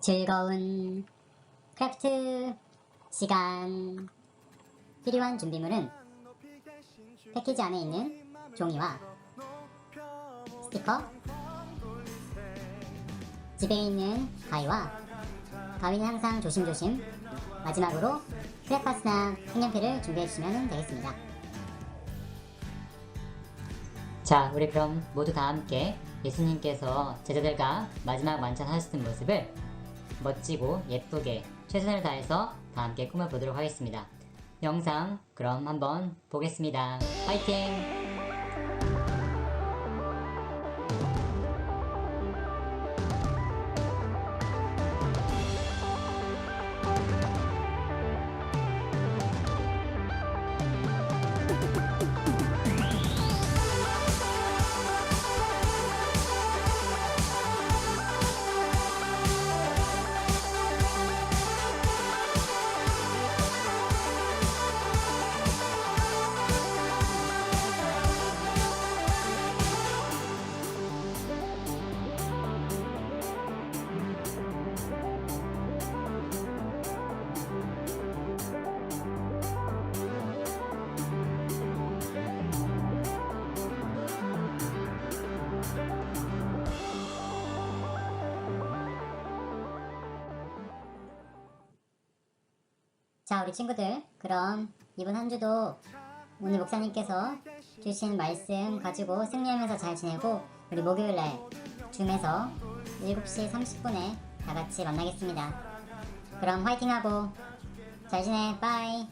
즐거운 크래프트 시간. 필요한 준비물은 패키지 안에 있는 종이와 스티커 집에 있는 가위와 가위는 항상 조심조심 마지막으로 크레파스나 색연필을 준비해 주시면 되겠습니다. 자, 우리 그럼 모두 다 함께 예수님께서 제자들과 마지막 완찬하셨던 모습을 멋지고 예쁘게 최선을 다해서 다 함께 꾸며보도록 하겠습니다. 영상 그럼 한번 보겠습니다. 화이팅! 자 우리 친구들 그럼 이번 한 주도 오늘 목사님께서 주신 말씀 가지고 승리하면서 잘 지내고 우리 목요일날 줌에서 7시 30분에 다 같이 만나겠습니다. 그럼 화이팅하고 잘 지내 빠이